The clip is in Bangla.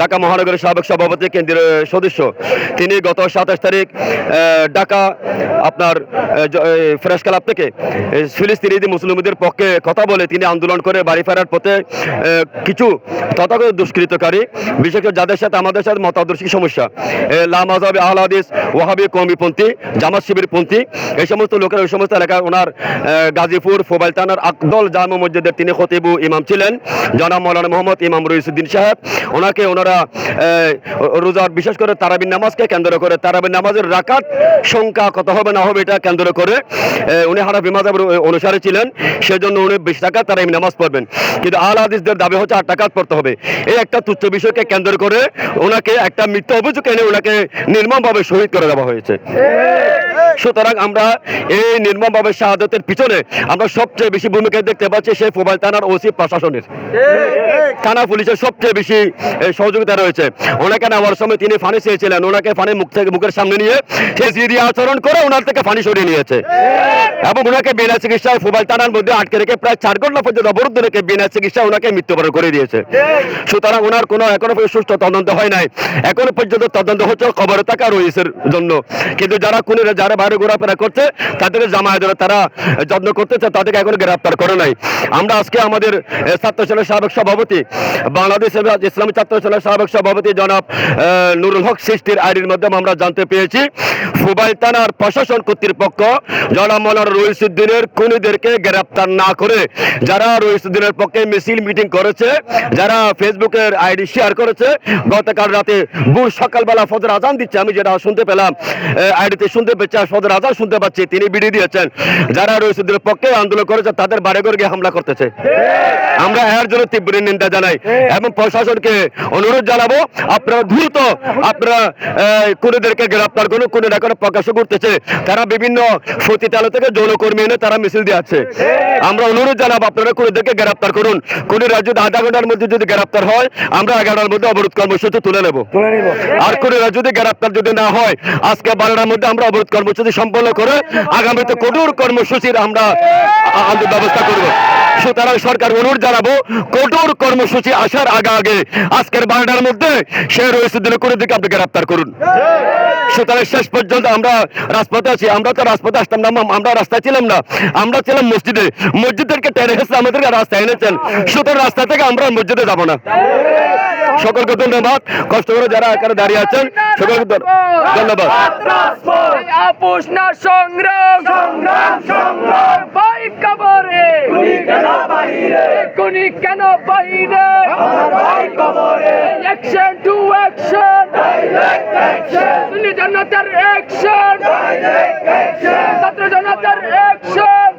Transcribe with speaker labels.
Speaker 1: ঢাকা মহানগরের সাবেক সভাপতি, কেন্দ্রীয় সদস্য। তিনি গত সাতাশ তারিখ ঢাকা আপনার ফ্রেশ ক্লাব থেকে ফিলিস্তিনি মুসলিমদের পক্ষে কথা বলে তিনি আন্দোলন করে বাড়ি ফেরার পথে কিছু তথাগত দুষ্কৃতকারী, বিশেষ করে যাদের সাথে আমাদের সাথে মতাদর্শী সমস্যা লামাজাবি আহলাদিস, ওয়াহাবি কমিপন্থী, জামাত শিবিরপন্থী, এই সমস্ত লোকের ওই সমস্ত এলাকায় ওনার গাজীপুর, ফোবাইল থানার আকদল জামা মসজিদের তিনি খতিবু ইমাম ছিলেন। জনাব মৌলানা মোহাম্মদ ইমাম রইসুদ্দিন সাহেব, ওনাকে ওনারা আহ, রোজার বিশেষ করে তারাবিন নামাজকে কেন্দ্র করে তারাবিন নামাজের রাকাত সংখ্যা কত হবে না হবে এটা কেন্দ্র করে উনি হারাফি মাজাবের অনুসারে ছিলেন সেজন্য উনি বিশ টাকা তারাবিন নামাজ পড়বেন। কিন্তু আল হাদিসদের দাবি হচ্ছে আট টাকা পড়তে হবে। এই একটা তুচ্ছ বিষয়কে কেন্দ্র করে ওনাকে একটা মিথ্যা অভিযোগ এনে ওনাকে নির্মমভাবে শহীদ করে দেওয়া হয়েছে। সুতরাং আমরা এই নির্মমভাবে শাহাদতের পিছনে আমরা সবচেয়ে বেশি ভূমিকা দেখতে পাচ্ছি সেই মোবাইল থানার ওসি প্রশাসনের। থানা পুলিশের সবচেয়ে বেশি সহযোগিতা রয়েছে। ওনাকে নেওয়ার সময় তিনি ফানি চেয়েছিলেন। ওনাকে ফানি মুখ থেকে, মুখের সামনে নিয়ে সে জিরি আচরণ করে ওনার থেকে ফানি সরিয়ে নিয়েছে। এবং ওনাকে বিনা চিকিৎসায় মোবাইল থানার মধ্যে আটকে রেখে প্রায় চার ঘণ্টা পর্যন্ত অবরুদ্ধ রেখে বিনা চিকিৎসা ওনাকে মৃত্যুবরণ করে দিয়েছে। সুতরাং ওনার কোনো এখনও পর্যন্ত সুস্থ তদন্ত হয় নাই। এখনও পর্যন্ত তদন্ত হচ্ছে খবরে থাকা রয়েছে জন্য। কিন্তু যারা খুনিরা, যারা বাইরে ঘোরাফেরা করছে, তাদেরকে জামায়াতেরা তারা যত্ন করতেছে, তাদেরকে এখনও গ্রেফতার করে নাই। আমরা আজকে আমাদের ছাত্র সেনার সাবেক সভাপতি, বাংলাদেশ ইসলামী ছাত্র সেনার সাবেক সভাপতি জনাব নুরুল হক সৃষ্টির আইডির মাধ্যমে আমরা জানতে পেরেছি ফুবাইল থানার প্রশাসন কর্তৃপক্ষ জনাব মৌলানা রইসুদ্দিনের খুনিদেরকে গ্রেফতার না করে, যারা রইসুদ্দিনের পক্ষে মিছিল মিটিং করেছে, যারা ফেসবুকের আইডি শেয়ার করেছে, গতকাল রাতে ভোর সকালবেলা ফজর আজান দিচ্ছে, আমি যেটা শুনতে পেলাম আইডিতে শুনতে পেয়েছি ফজর শুনতে পাচ্ছি তিনি বিডি দিয়েছেন। যারা পক্ষে আন্দোলন করেছে তাদের বাড়ি ঘর গিয়ে হামলা করতেছে। আমরা এর জন্য তীব্র নিন্দা জানাই এবং প্রশাসনকে অনুরোধ জানাব আপনারা দ্রুত আপনারা গ্রেফতার করুন প্রকাশ করতেছে তারা বিভিন্ন থেকে যৌনকর্মী এনে তারা মিছিল দিয়েছে। আমরা অনুরোধ জানাব আপনারা খুনিদেরকে গ্রেফতার করুন। খুনিরা যদি আধা ঘণ্টার মধ্যে যদি গ্রেফতার হয় আমরা এগারোটার মধ্যে অবরোধ কর্মসূচি তুলে নেব। আর খুনিরা যদি গ্রেফতার যদি না হয় আজকে বারোটার মধ্যে আমরা অবরোধ কর্মসূচি সম্পন্ন করে, আগামীতে কঠোর কর্মসূচির আমরা আ- আ- ব্যবস্থা করব। সুতরাং সরকার অনুরোধ জানাব, কঠোর কর্মসূচি আসার আগে আগে আজকের বারোটার মধ্যে সে রয়েছে দিনে করে দিকে আপনি গ্রেফতার করুন। সুতরাং শেষ পর্যন্ত আমরা রাজপথে আছি, আমরা তো রাজপথে আসতাম না, আমরা রাস্তায় ছিলাম না। আমরা ছিলাম মসজিদে। মসজিদেরকে টেনে হেসে আমাদেরকে রাস্তায় এনেছেন। সুতরাং রাস্তা থেকে আমরা মসজিদে যাব না। সকলকে ধন্যবাদ। কষ্ট করে যারা এখানে দাঁড়িয়ে আছেন সকলকে ধন্যবাদ।
Speaker 2: আপোষ না সংগ্রাম সংগ্রাম সংগ্রাম ভাই কবরে কেন বাহিরে কোনি কেন বাহিরে ভাই কবরে action to action direct action জনতার অ্যাকশন ডাইরেক্ট অ্যাকশন ছাত্র জনতার অ্যাকশন